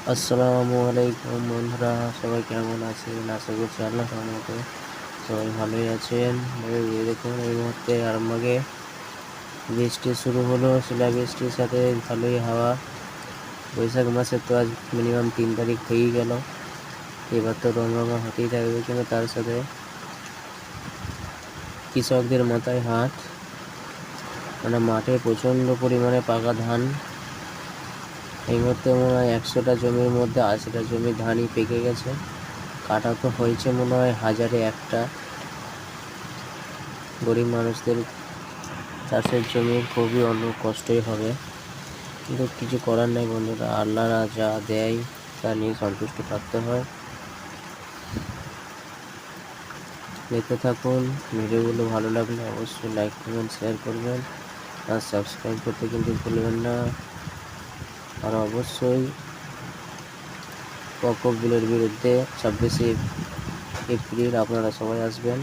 আসসালামু আলাইকুম বন্ধুরা, সবাই কেমন আছেন? আশা করছি আল্লাহ রহমতে সবাই ভালোই আছেন। দেখুন, এই মুহূর্তে আরামবাগে বৃষ্টি শুরু হলো শিলা বৃষ্টির সাথে ভালোই হাওয়া। বৈশাখ মাসে তো আজ মিনিমাম তিন তারিখ হয়েই গেল। এবার তো রঙরঙা হতেই থাকবে, কিন্তু তার সাথে কৃষকদের মাথায় হাত। মানে মাঠে প্রচণ্ড পরিমাণে পাকা ধান। এই মুহূর্তে মনে হয় একশোটা জমির মধ্যে আশিটা জমি ধানই পেকে গেছে। কাটা তো হয়েছে মনে হয় হাজারে একটা। গরিব মানুষদের চাষের জমি খুবই অন্য কষ্টই হবে। কিন্তু কিছু করার নেই বন্ধুরা, আল্লাহরা যা দেয় তা নিয়ে সন্তুষ্ট থাকতে হয়। দেখতে থাকুন, ভিডিওগুলো ভালো লাগলে অবশ্যই লাইক কমেন্ট শেয়ার করবেন। আর সাবস্ক্রাইব করতে কিন্তু ভুলবেন না। আর অবশ্যই প্রকোপগুলোর বিরুদ্ধে ছাব্বিশে এপ্রিল আপনারা সবাই আসবেন।